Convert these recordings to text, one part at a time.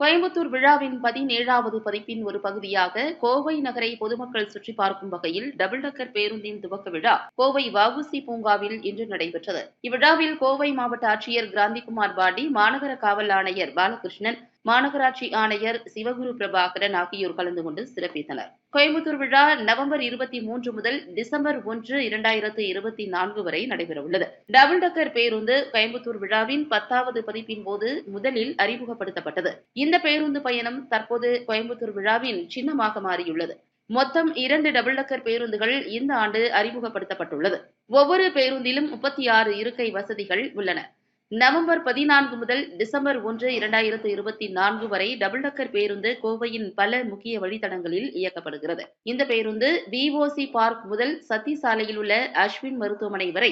கோயம்புத்தூர் விழாவின் பதினேழாவது பதிப்பின் ஒரு பகுதியாக கோவை நகரை பொதுமக்கள் சுற்றி பார்க்கும் வகையில் டபுள் டக்கர் பேருந்தின் துவக்க விழா கோவை வஉசி பூங்காவில் இன்று நடைபெற்றது. இவ்விழாவில் கோவை மாவட்ட ஆட்சியர் கிராந்திகுமார் பாடி மாநகர காவல் ஆணையர் பாலகிருஷ்ணன் மாநகராட்சி ஆணையர் சிவகுரு பிரபாகரன் ஆகியோர் கலந்து கொண்டு சிறப்பித்தனர். கோயம்புத்தூர் விழா நவம்பர் இருபத்தி மூன்று முதல் டிசம்பர் ஒன்று இரண்டாயிரத்து இருபத்தி நான்கு வரை நடைபெறவுள்ளது டபுள் டக்கர் பேருந்து கோயம்புத்தூர் விழாவின் பத்தாவது பதிப்பின் போது முதலில் அறிமுகப்படுத்தப்பட்டது. இந்த பேருந்து பயணம் தற்போது கோயம்புத்தூர் விழாவின் சின்னமாக மாறியுள்ளது. மொத்தம் இரண்டு டபுள் டக்கர் பேருந்துகள் இந்த ஆண்டு அறிமுகப்படுத்தப்பட்டுள்ளது. ஒவ்வொரு பேருந்திலும் முப்பத்தி ஆறு இருக்கை வசதிகள் உள்ளன. நவம்பர் பதினான்கு முதல் டிசம்பர் ஒன்று இரண்டாயிரத்து இருபத்தி நான்கு வரை டபுள் டக்கர் பேருந்து கோவையின் பல முக்கிய வழித்தடங்களில் இயக்கப்படுகிறது. இந்த பேருந்து விஓசி பார்க் முதல் சத்தி சாலையில் உள்ள அஸ்வின் மருத்துவமனை வரை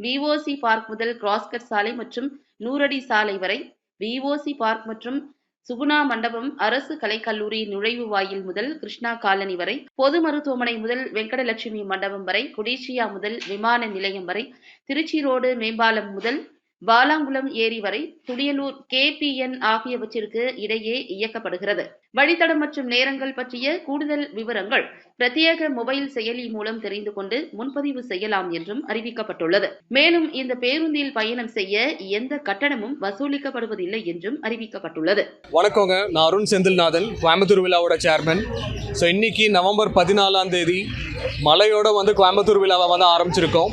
விஓசி பார்க் முதல் கிராஸ்கட் சாலை மற்றும் நூறடி சாலை வரை விஓசி பார்க் மற்றும் சுகுணா மண்டபம் அரசு கலைக்கல்லூரி நுழைவு வாயில் முதல் கிருஷ்ணா காலனி வரை பொது மருத்துவமனை முதல் வெங்கடலட்சுமி மண்டபம் வரை கொடிசியா முதல் விமான நிலையம் வரை திருச்சி ரோடு மேம்பாலம் முதல் பாலாங்குளம் ஏரி வரை துடியலூர் கேபிஎன் ஆகியவற்றிற்கு இடையே இயக்கப்படுகிறது. வழித்தடம் மற்றும் நேரங்கள் பற்றிய கூடுதல் விவரங்கள் பிரத்யேக மொபைல் செயலி மூலம் தெரிந்து கொண்டு முன்பதிவு செய்யலாம் என்றும் அறிவிக்கப்பட்டுள்ளது. மேலும் இந்த பேருந்தில் பயணம் செய்ய எந்த கட்டணமும் வசூலிக்கப்படுவதில்லை என்றும் அறிவிக்கப்பட்டுள்ளது. வணக்கங்க. நான் அருண் செந்தில்நாதன் கோயம்புத்தூர் விழாவோட சேர்மன் ஸோ இன்னைக்கு நவம்பர் பதினாலாம் தேதி மலையோட வந்து கோயம்புத்தூர் விழாவை வந்து ஆரம்பிச்சிருக்கோம்.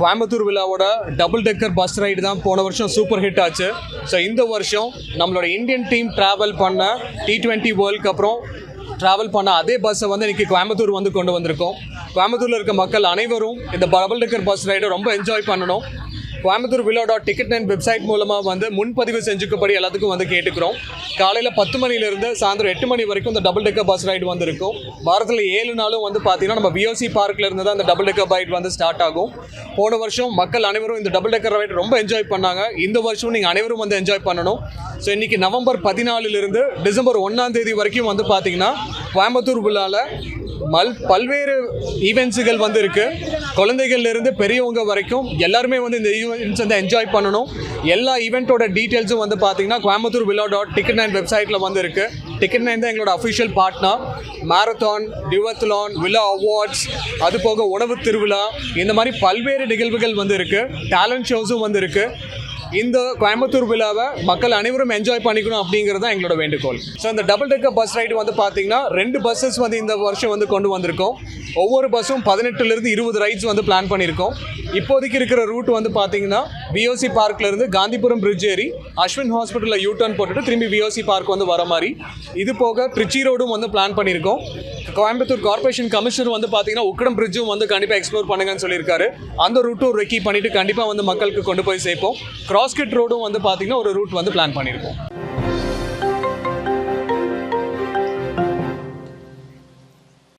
கோயம்புத்தூர் விழாவோட டபுள் டெக்கர் பஸ் ரைடு தான் போன வருஷம் சூப்பர் ஹிட் ஆச்சு. ஸோ இந்த வருஷம் நம்மளோட இந்தியன் டீம் ட்ராவல் பண்ண டி ட்வெண்ட்டி வேர்ல்ட் அப்புறம் ட்ராவல் பண்ண அதே பஸ்ஸை வந்து இன்றைக்கி கோயம்புத்தூர் வந்து கொண்டு வந்திருக்கோம். கோயம்புத்தூரில் இருக்க மக்கள் அனைவரும் இந்த டபுள் டெக்கர் பஸ் ரைடை ரொம்ப என்ஜாய் பண்ணணும். கோயம்புத்தூர் விழா டாட் டிக்கெட் நைன் வெப்சைட் மூலமாக வந்து முன்பதிவு செஞ்சுக்கப்படி எல்லாத்துக்கும் வந்து கேட்டுக்கிறோம். காலையில் பத்து மணிலேருந்து சாயந்தரம் எட்டு மணி வரைக்கும் இந்த டபுள் டெக்கர் பஸ் ரைடு வந்து இருக்கும் வாரத்தில் ஏழு நாளும் வந்து பார்த்தீங்கன்னா நம்ம பிஓசி பார்க்கில் இருந்து தான் இந்த டபுள் டெக்கர் ரைடு வந்து ஸ்டார்ட் ஆகும். போன வருஷம் மக்கள் அனைவரும் இந்த டபுள் டெக்கர் ரைடு ரொம்ப என்ஜாய் பண்ணாங்க. இந்த வருஷம் நீங்கள் அனைவரும் வந்து என்ஜாய் பண்ணணும். ஸோ இன்றைக்கி நவம்பர் பதினாலிலிருந்து டிசம்பர் ஒன்றாம் தேதி வரைக்கும் வந்து பார்த்தீங்கன்னா கோயம்புத்தூர் விழாவில் மல் பல்வேறு ஈவெண்ட்ஸுகள் வந்து இருக்குது குழந்தைகள்லேருந்து பெரியவங்க வரைக்கும் எல்லாருமே வந்து இந்த ஈவெண்ட்ஸ் வந்து என்ஜாய் பண்ணணும். எல்லா ஈவெண்ட்டோட டீட்டெயில்ஸும் வந்து பார்த்தீங்கன்னா கோயம்புத்தூர் விழா டாட் டிக்கெட் நைன் வெப்சைட்டில் வந்து இருக்கு. டிக்கெட் நைன் தான் எங்களோட அஃபிஷியல் பார்ட்னர் மேரத்தான் டிவத்லான் விழா அவார்ட்ஸ் அது போக உணவு திருவிழா இந்த மாதிரி பல்வேறு நிகழ்வுகள் வந்து இருக்கு. டேலண்ட் ஷோஸும் வந்து இருக்கு. இந்த கோயம்புத்தூர் விழாவை மக்கள் அனைவரும் என்ஜாய் பண்ணிக்கணும் அப்படிங்கிறது தான் எங்களோட வேண்டுகோள். ஸோ இந்த டபுள் டெக்கர் பஸ் ரைடு வந்து பார்த்தீங்கன்னா ரெண்டு பஸ்ஸஸ் வந்து இந்த வருஷம் வந்து கொண்டு வந்திருக்கோம். ஒவ்வொரு பஸ்ஸும் பதினெட்டுலேருந்து இருபது ரைட்ஸ் வந்து பிளான் பண்ணியிருக்கோம் இப்போதைக்கு இருக்கிற ரூட் வந்து பார்த்தீங்கன்னா விஓசி பார்க்லேருந்து காந்திபுரம் பிரிட்ஜ் ஏறி அஸ்வின் ஹாஸ்பிட்டலில் யூ டர்ன் போட்டுட்டு திரும்பி விஓசி பார்க் வந்து வர மாதிரி. இது போக ட்ரிச்சி ரோடும் வந்து பிளான் பண்ணியிருக்கோம் கோயம்புத்தூர் கார்பரேஷன் கமிஷனர் வந்து பார்த்தீங்கன்னா உக்கடம் பிரிட்ஜும் வந்து கண்டிப்பாக எக்ஸ்ப்ளோர் பண்ணுங்கன்னு சொல்லியிருக்காரு. அந்த ரூட்டும் ரெக்கி பண்ணிட்டு கண்டிப்பாக வந்து மக்களுக்கு கொண்டு போய் சேர்ப்போம். கிராஸ்கெட் ரோடும் வந்து பார்த்தீங்கன்னா ஒரு ரூட் வந்து பிளான் பண்ணியிருக்கோம்.